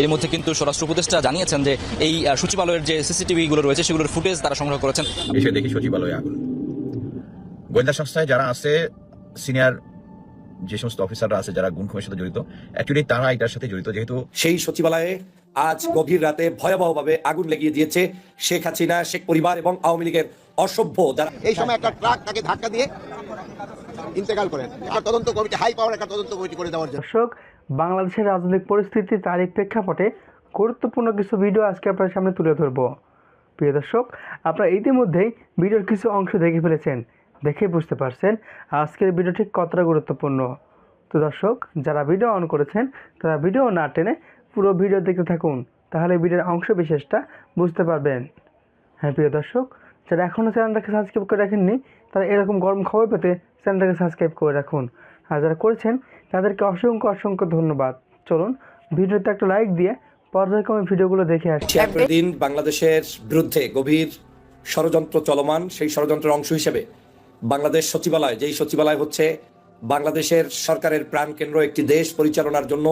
এর মধ্যে কিন্তু স্বরাষ্ট্র উপদেষ্টা জানিয়েছেন যে এই সচিবালয়ের যে সিসিটিভি গুলো রয়েছে সেগুলোর ফুটেজ তারা সংগ্রহ করেছেন। এসে দেখি সচিবালয়ে আগুন। গোয়েন্দা সংস্থায় যারা আছে সিনিয়র যে সমস্ত অফিসাররা আছে যারা গুণ খুনের সাথে জড়িত অ্যাকচুয়ালি তারা এটার সাথে জড়িত যেহেতু সেই সচিবালয়ে আজ গভীর রাতে ভয়াবহভাবে আগুন লেগিয়ে দিয়েছে শেখ হাসিনা শেখ পরিবার এবং আওয়ামী লীগের অসভ্য যারা এই সময় একটা ট্রাক তাকে ধাক্কা দিয়ে ইন্তেকাল করেন। একটা তদন্ত কমিটি হাই পাওয়ার একটা তদন্ত কমিটি করে দেওয়ার জন্য। দর্শক বাংলাদেশের রাজনৈতিক পরিস্থিতি, তারই প্রেক্ষাপটে গুরুত্বপূর্ণ কিছু ভিডিও আজকে আপনার সামনে তুলে ধরব। প্রিয় দর্শক, আপনারা ইতিমধ্যেই ভিডিওর কিছু অংশ দেখে ফেলেছেন, দেখে বুঝতে পারছেন আজকের ভিডিও ঠিক কতটা গুরুত্বপূর্ণ। তো দর্শক, যারা ভিডিও অন করেছেন, তারা ভিডিও না টেনে পুরো ভিডিও দেখতে থাকুন, তাহলে ভিডিওর অংশ বিশেষটা বুঝতে পারবেন। হ্যাঁ প্রিয় দর্শক, যারা এখনও চ্যানেলটাকে সাবস্ক্রাইব করে রাখেননি, তারা এরকম গরম খবর পেতে চ্যানেলটাকে সাবস্ক্রাইব করে রাখুন। যারা করেছেন, তাদেরকে অসংখ্য অসংখ্য ধন্যবাদ। চলুন, ভিডিওতে একটা লাইক দিয়ে পর্যায়ক্রমে ভিডিওগুলো দেখে আসছি দিন বাংলাদেশের বিরুদ্ধে গভীর ষড়যন্ত্র চলমান সেই ষড়যন্ত্রের অংশ হিসেবে বাংলাদেশ সচিবালয়, যেই সচিবালয় হচ্ছে বাংলাদেশের সরকারের প্রাণকেন্দ্র একটি দেশ পরিচালনার জন্য,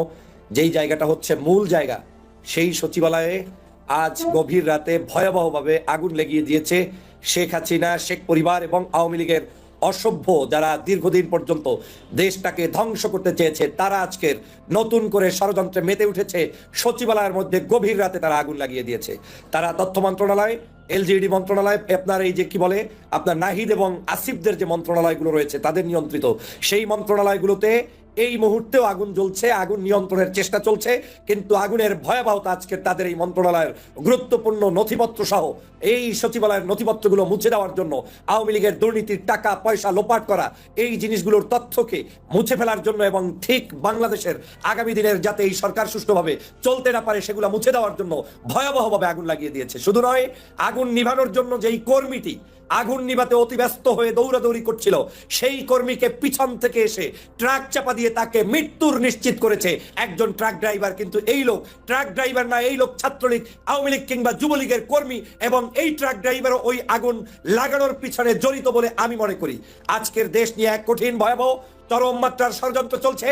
যেই জায়গাটা হচ্ছে মূল জায়গা, সেই সচিবালয়ে আজ গভীর রাতে ভয়াবহভাবে আগুন লেগিয়ে দিয়েছে শেখ হাসিনা, শেখ পরিবার এবং আওয়ামী লীগের অসভ্য যারা দীর্ঘদিন পর্যন্ত দেশটাকে ধ্বংস করতে চেয়েছে, তারা আজকের নতুন করে ষড়যন্ত্রে মেতে উঠেছে। সচিবালয়ের মধ্যে গভীর রাতে তারা আগুন লাগিয়ে দিয়েছে। তারা তথ্য মন্ত্রণালয়, এলজিডি মন্ত্রণালয় আপনার এই যে কি বলে, আপনার নাহিদ এবং আসিফদের যে মন্ত্রণালয়গুলো রয়েছে, তাদের নিয়ন্ত্রিত। সেই মন্ত্রণালয়গুলোতে এই মুহূর্তেও আগুন জ্বলছে, আগুন নিয়ন্ত্রণের চেষ্টা চলছে, কিন্তু আগুনের ভয়াবহতা আজকে তাদের এই মন্ত্রণালয়ের গুরুত্বপূর্ণ নথিপত্র সহ এই সচিবালয়ের নথিপত্রগুলো মুছে দেওয়ার জন্য আওয়ামী লীগের দুর্নীতির টাকা, পয়সা লোপাট করা, এই জিনিসগুলোর তথ্যকে মুছে ফেলার জন্য এবং ঠিক বাংলাদেশের আগামী দিনের যাতে এই সরকার সুষ্ঠুভাবে চলতে না পারে, সেগুলো মুছে দেওয়ার জন্য ভয়াবহভাবে আগুন লাগিয়ে দিয়েছে। শুধু নয়, আগুন নিভানোর জন্য যেই কর্মীটি আগুন নিভাতে অতিব্যস্ত হয়ে দৌড়াদৌড়ি করছিল, সেই কর্মীকে পিছন থেকে এসে ট্রাক চাপা দিয়ে তাকে মৃত্যুর নিশ্চিত করেছে। একজন ট্রাক ড্রাইভার কিন্তু এই লোক ট্রাক ড্রাইভার না, এই লোক ছাত্রলীগ, আওয়ামী লীগ কিংবা যুবলীগের কর্মী এবং এই ট্রাক ড্রাইভারও ওই আগুন লাগানোর পিছনে জড়িত বলে আমি মনে করি। আজকের দেশ নিয়ে এক কঠিন, ভয়াবহ, চরম মাত্রার ষড়যন্ত্র চলছে।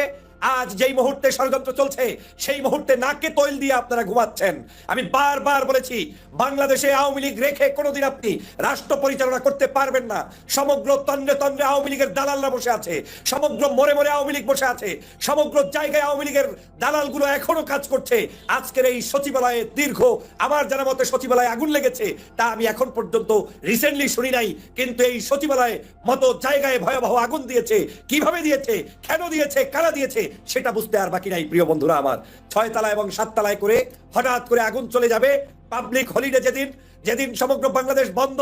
আজ যেই মুহূর্তে ষড়যন্ত্র চলছে, সেই মুহূর্তে নাকে তৈল দিয়ে আপনারা ঘুমাচ্ছেন। আমি বারবার বলেছি, বাংলাদেশে আওয়ামী লীগ রেখে কোনোদিন আপনি রাষ্ট্র পরিচালনা করতে পারবেন না। সমগ্র তন্দ্রে তন্দ্রে আওয়ামী লীগের দালালরা বসে আছে, সমগ্র মোড়ে মোড়ে আওয়ামী লীগ বসে আছে, সমগ্র জায়গায় আওয়ামী লীগের দালালগুলো এখনও কাজ করছে। আজকের এই সচিবালয়ে দীর্ঘ, আমার জানা মতে সচিবালয়ে আগুন লেগেছে, তা আমি এখন পর্যন্ত রিসেন্টলি শুনি নাই, কিন্তু এই সচিবালয়ে মতো জায়গায় ভয়াবহ আগুন দিয়েছে। কীভাবে দিয়েছে? কেন দিয়েছে? কারা দিয়েছে? সেটা বুঝতে আর বাকি নাই, প্রিয় বন্ধুরা আমার। ছয় তলা এবং সাত তলায় করে হঠাৎ করে আগুন চলে যাবে পাবলিক হলিডে যেদিন যেদিন সমগ্র বাংলাদেশ বন্ধ,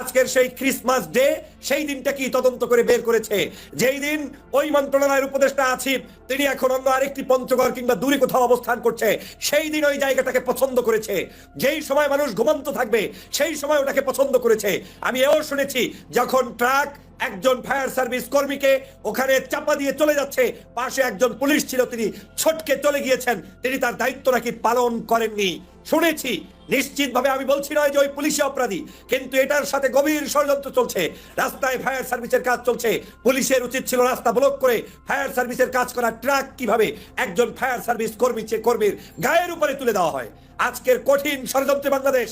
আজকের সেই ক্রিসমাস ডে সেই দিনটা কি তদন্ত করে বের করেছে? যেই দিন ওই মন্ত্রণালয়ের উপদেষ্টা আছিফ, তিনি এখন অন্য আরেকটি পঞ্চগড় কিংবা দূরে কোথাও অবস্থান করছে, সেই দিন ওই জায়গাটাকে পছন্দ করেছে। যেই সময় মানুষ ঘুমন্ত থাকবে, সেই সময় ওটাকে পছন্দ করেছে। আমি এও শুনেছি, যখন ট্রাক একজন ফায়ার সার্ভিস কর্মীকে ওখানে চাপা দিয়ে চলে যাচ্ছে। পাশে একজন পুলিশ ছিল, তিনি ছটকে চলে গিয়েছেন। তিনি তার দায়িত্ব নাকি পালন করেননি। শুনেছি, নিশ্চিতভাবে আমি বলছি নয় যে ওই পুলিশি অপরাধী, কিন্তু এটার সাথে গভীর ষড়যন্ত্র চলছে। রাস্তায় ফায়ার সার্ভিসের কাজ চলছে। পুলিশের উচিত ছিল রাস্তা ব্লক করে ফায়ার সার্ভিসের কাজ করা ট্রাক কীভাবে একজন ফায়ার সার্ভিস কর্মী কর্মীর গায়ের উপরে তুলে দেওয়া হয়। আজকের কঠিন ষড়যন্ত্রে বাংলাদেশ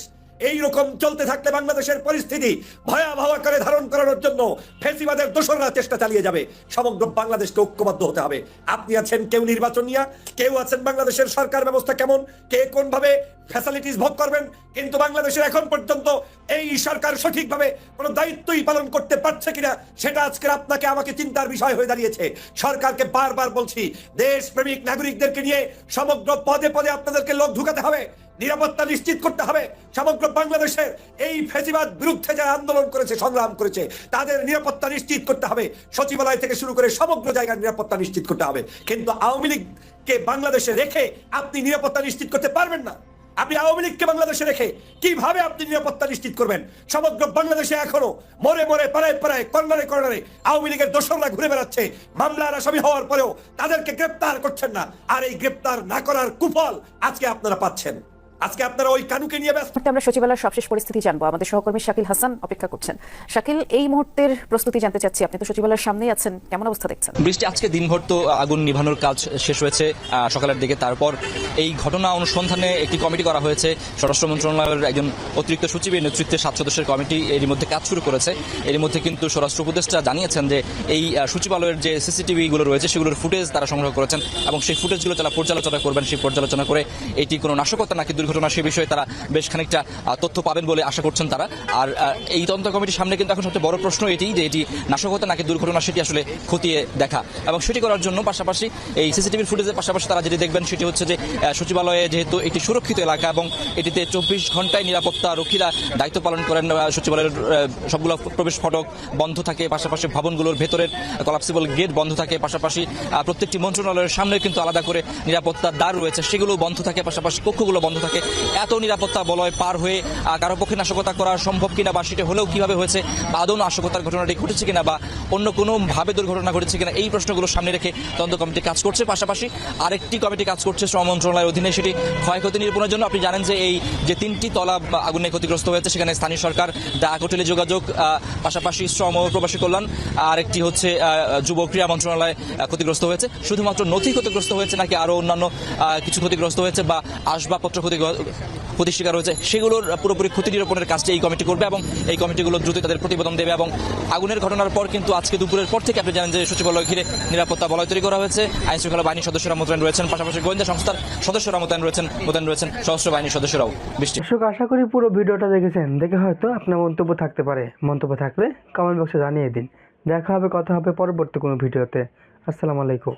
এই রকম চলতে থাকলে বাংলাদেশের পরিস্থিতি ভয়াবহ আকারে ধারণ করানোর জন্য ফেসিবাদের দোসররা চেষ্টা চালিয়ে যাবে। সমগ্র বাংলাদেশকে ঐক্যবদ্ধ হতে হবে। আপনি আছেন কেউ নির্বাচন নিয়ে কেউ আছেন বাংলাদেশের সরকার ব্যবস্থা কেমন? কে কোন ভাবে ফ্যাসিলিটিস ভোগ করবেন? কিন্তু বাংলাদেশের এখন পর্যন্ত এই সরকার সঠিকভাবে কোনো দায়িত্বই পালন করতে পারছে কিনা, সেটা আজকের আপনাকে আমাকে চিন্তার বিষয় হয়ে দাঁড়িয়েছে। সরকারকে বারবার বলছি, দেশপ্রেমিক নাগরিকদেরকে নিয়ে সমগ্র পদে পদে আপনাদেরকে লোক ঢুকাতে হবে। নিরাপত্তা নিশ্চিত করতে হবে। সমগ্র বাংলাদেশের এই ফেসিবাদ বিরুদ্ধে যারা আন্দোলন করেছে, সংগ্রাম করেছে, তাদের নিরাপত্তা নিশ্চিত করতে হবে। সচিবালয় থেকে শুরু করে সমগ্র জায়গার নিরাপত্তা নিশ্চিত করতে হবে। কিন্তু আওয়ামী লীগকে বাংলাদেশে রেখে আপনি নিরাপত্তা নিশ্চিত করতে পারবেন না। আপনি আওয়ামী লীগকে বাংলাদেশে রেখে কীভাবে আপনি নিরাপত্তা নিশ্চিত করবেন? সমগ্র বাংলাদেশে এখনও মরে মোড়ে পাড়ায় পাড়ায়, কর্নারে কর্নারে আওয়ামী লীগের দোসররা ঘুরে বেড়াচ্ছে। মামলার আসামি হওয়ার পরেও তাদেরকে গ্রেপ্তার করছেন না। আর এই গ্রেপ্তার না করার কুফল আজকে আপনারা পাচ্ছেন। আজকে আপনারা ওই কানুকে নিয়ে ব্যস্ত। আমরা সচিবালয়ের সবশেষ পরিস্থিতি জানব। আমাদের সহকর্মী শাকিল হাসান অপেক্ষা করছেন। শাকিল এই মুহূর্তের প্রস্তুতি জানতে চাচ্ছি। আপনি তো সচিবালয়ের সামনেই আছেন। কেমন অবস্থা দেখছেন? বৃষ্টি আজকে দিনভর তো আগুন নিভানোর কাজ শেষ হয়েছে সকালের দিকে। তারপর এই ঘটনা অনুসন্ধানে একটি কমিটি করা হয়েছে। স্বরাষ্ট্র মন্ত্রণালয়ের একজন অতিরিক্ত সচিবের নেতৃত্বে সাত সদস্যের কমিটি এর মধ্যে কাজ শুরু করেছে। এর মধ্যে কিন্তু স্বরাষ্ট্র উপদেষ্টা জানিয়েছেন যে এই সচিবালয়ের যে সিসিটিভি গুলো রয়েছে সেগুলোর ফুটেজ তারা সংগ্রহ করেছেন এবং সেই ফুটেজগুলো তারা পর্যালোচনা করবেন সেই পর্যালোচনা করে এটি কোনো নাশকতা নাকি দুর্ঘটনা সে বিষয়ে তারা বেশ খানিকটা তথ্য পাবেন বলে আশা করছেন তারা। আর এই তদন্ত কমিটির সামনে কিন্তু এখন সবচেয়ে বড় প্রশ্ন এটি যে এটি নাশকতা নাকি দুর্ঘটনা সেটি আসলে খতিয়ে দেখা। এবং সেটি করার জন্য পাশাপাশি এই সিসিটিভির ফুটেজের পাশাপাশি তারা যেটি দেখবেন সেটি হচ্ছে যে সচিবালয়ে যেহেতু একটি সুরক্ষিত এলাকা এবং এটিতে চব্বিশ ঘন্টায় নিরাপত্তা রক্ষীরা দায়িত্ব পালন করেন সচিবালয়ের সবগুলো প্রবেশ ফটক বন্ধ থাকে, পাশাপাশি ভবনগুলোর ভেতরের কলাপসিবল গেট বন্ধ থাকে, পাশাপাশি প্রত্যেকটি মন্ত্রণালয়ের সামনে কিন্তু আলাদা করে নিরাপত্তার দ্বার রয়েছে সেগুলো বন্ধ থাকে, পাশাপাশি কক্ষগুলো বন্ধ থাকে। এত নিরাপত্তা বলয় পার হয়ে কারও পক্ষে নাশকতা করা সম্ভব কিনা বা সেটা হলেও কীভাবে হয়েছে বা আদৌ নাশকতার ঘটনাটি ঘটেছে কিনা বা অন্য কোনো ভাবে দুর্ঘটনা ঘটেছে কিনা, এই প্রশ্নগুলো সামনে রেখে তদন্ত কমিটি কাজ করছে। পাশাপাশি আরেকটি কমিটি কাজ করছে শ্রম মন্ত্রণালয়ের অধীনে, সেটি ক্ষয়ক্ষতি নিরূপণের জন্য। আপনি জানেন যে এই যে তিনটি তলা আগুনে ক্ষতিগ্রস্ত হয়েছে, সেখানে স্থানীয় সরকার ডাক হোটেলে যোগাযোগ পাশাপাশি শ্রম ও প্রবাসী কল্যাণ, আরেকটি হচ্ছে যুব ক্রীড়া মন্ত্রণালয় ক্ষতিগ্রস্ত হয়েছে। শুধুমাত্র নথি ক্ষতিগ্রস্ত হয়েছে নাকি আরও অন্যান্য কিছু ক্ষতিগ্রস্ত হয়েছে বা আসবাবপত্র ক্ষতি শিকার হয়েছে সেগুলোর পুরোপুরি ক্ষতি নিরূপণের কাজটি এই কমিটি করবে এবং এই কমিটিগুলো দ্রুত তাদের প্রতিবেদন দেবে এবং আগুনের ঘটনার পর কিন্তু আজকে দুপুরের পর থেকে আপনি জানেন যে সচিবালয় ঘিরে নিরাপত্তা বলয় তৈরি করা হয়েছে। আইন শৃঙ্খলা বাহিনীর সদস্যরা মোতায়েন রয়েছেন, পাশাপাশি গোয়েন্দা সংস্থার সদস্যরা মোতায়েন রয়েছেন মোতায়েন রয়েছেন সশস্ত্র বাহিনীর সদস্যরাও। বৃষ্টি। আশা করি পুরো ভিডিওটা দেখেছেন। দেখে হয়তো আপনার মন্তব্য থাকতে পারে। মন্তব্য থাকলে কমেন্ট বক্সে জানিয়ে দিন। দেখা হবে, কথা হবে পরবর্তী কোনো ভিডিওতে। আসসালামু আলাইকুম।